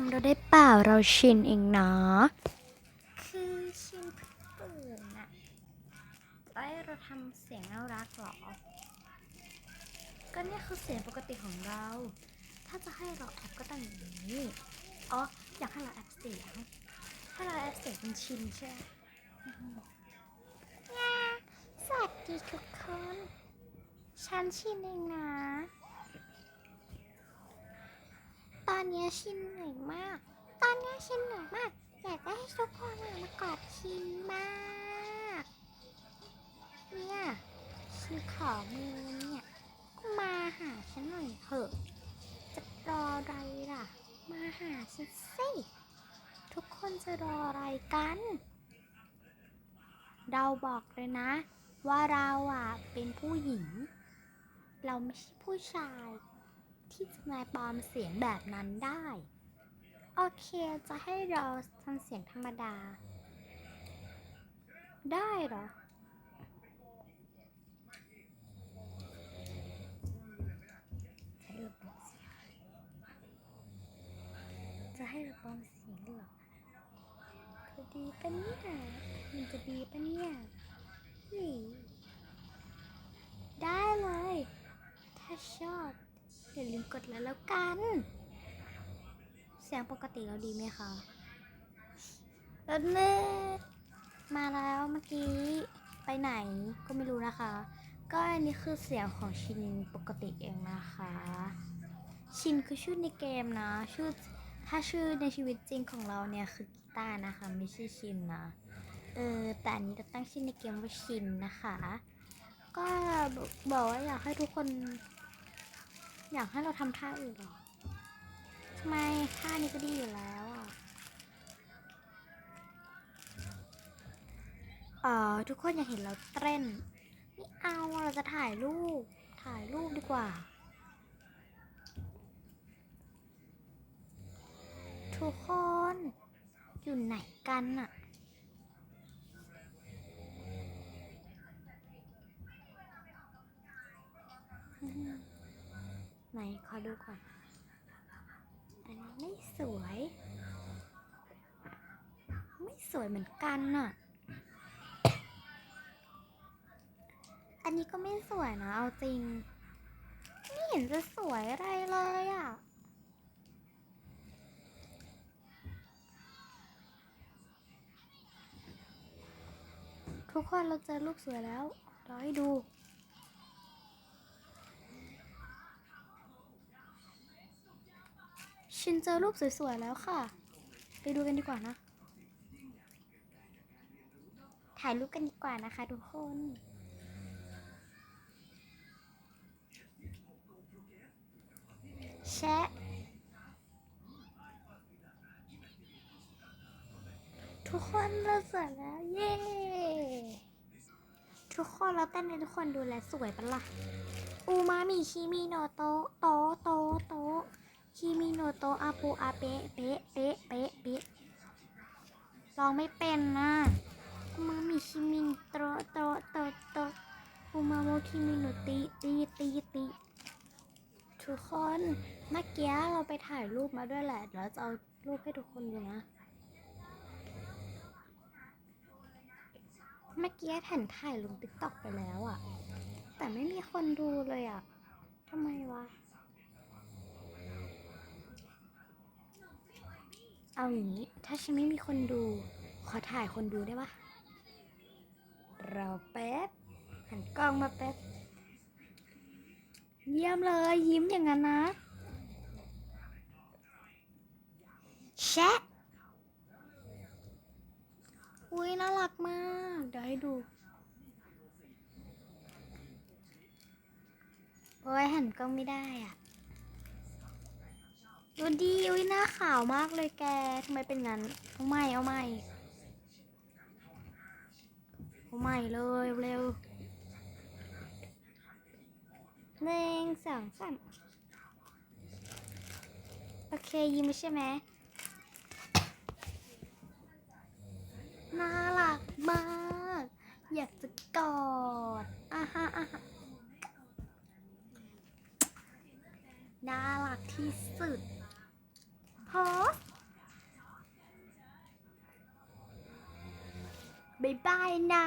ำเราได้เปล่าเราชินเองนะคือชินเพิ่งตื่นอะไอ้เราทำเสียงน่ารักเหรอ ก็เนี่ยคือเสียงปกติของเรา ถ้าจะให้เราแอปก็ต้องอย่างนี้ อ๋อ อยากให้เราแอปเสียงถ้าเราแอปเสียงเป็นชินใช่ไหมสวัสดีทุกคน ฉันชินเองนะ เนี้ยชินเหนื่อยมาก ตอนเนี้ยชินเหนื่อยมาก อยากจะให้ทุกคนมากอดชินมาก เนี่ยชินขอมือเนี่ย มาหาฉันหน่อยเถอะ จะรออะไรล่ะ มาหาฉันสิ ทุกคนจะรออะไรกัน เราบอกเลยนะ ว่าเราอะเป็นผู้หญิง เราไม่ใช่ผู้ชาย ที่จะมาปลอมเสียงแบบนั้นได้ โอเค จะให้เราทำเสียงธรรมดา ได้เหรอ จะให้เราปลอมเสียงเหรอจะดีปะเนี่ยมันจะดีปะเนี่ยเฮ้ยได้เลย ถ้าชอบอย่าลืม กดไลค์แล้วกัน เสียงปกติเราดีไหมคะแล้วเน่มาแล้วเมื่อกี้ไปไหนก็ไม่รู้นะคะ ก็อันนี้คือเสียงของชินปกติเองนะคะ ชินคือชื่อในเกมนะ ชื่อถ้าชื่อในชีวิตจริงของเราเนี่ยคือกีตาร์นะคะ ไม่ใช่ชินนะ เออแต่อันนี้จะตั้งชื่อในเกมว่าชินนะคะ ก็บอกว่าอยากให้ทุกคน อยากให้เราทำท่าอื่นเหรอทำไมท่านี้ก็ดีอยู่แล้วอะเอ่อทุกคนอยากเห็นเราเต้นไม่เอาเราจะถ่ายรูป ถ่ายรูปดีกว่า ทุกคนอยู่ไหนกันอะอืม ไหนขอดูก่อน อันนี้ไม่สวย ไม่สวยเหมือนกันน่ะ อันนี้ก็ไม่สวยนะ เอาจริง ไม่เห็นจะสวยอะไรเลยอะทุกคนเราเจอรูปสวยแล้วราให้ดู ชินเจอรูปสวยๆแล้วค่ะ ไปดูกันดีกว่านะ ถ่ายรูปกันดีกว่านะคะทุกคนแชะทุกคนเราสวยแล้ว เย้ทุกคนเราเต้นให้ทุกคนดูแลสวยปะล่ะอูมามิชิมิโนโตโตโตโตะชิมิโนโตะอาปูอาเปะเปะเปะเปะเปะร้องไม่เป็นนะอูมามิชิมินโตโตโตโตะอูมาโมคิมิโนติตีตีตีทุกคนเมื่อกี้เราไปถ่ายรูปมาด้วยแหละเดี๋ยวเราจะเอารูปให้ทุกคนดูนะเมื่อกี้แผ่นถ่ายลงติ๊กต็อกไปแล้วอะแต่ไม่มีคนดูเลยอะทำไมวะ เอาอย่างนี้ ถ้าฉันไม่มีคนดู ขอถ่ายคนดูได้ปะรอแป๊บ หันกล้องมาแป๊บ เยี่ยมเลย ยิ้มอย่างนั้นนะ แชะอุ้ยน่ารักมาก เดี๋ยวให้ดู โอ้ยหันกล้องไม่ได้อะ ดีอุ้ยหน้าขาวมากเลยแกทำไมเป็นงั้น เอาใหม่เอาใหม่เอาใหม่เลยเร็วหนึ่งสองสามโอเคยิ้มใช่ไหมน่ารักมาก อยากจะกอดอะฮะอะฮะน่ารักที่สุด ฮะบ๊ายบายนะ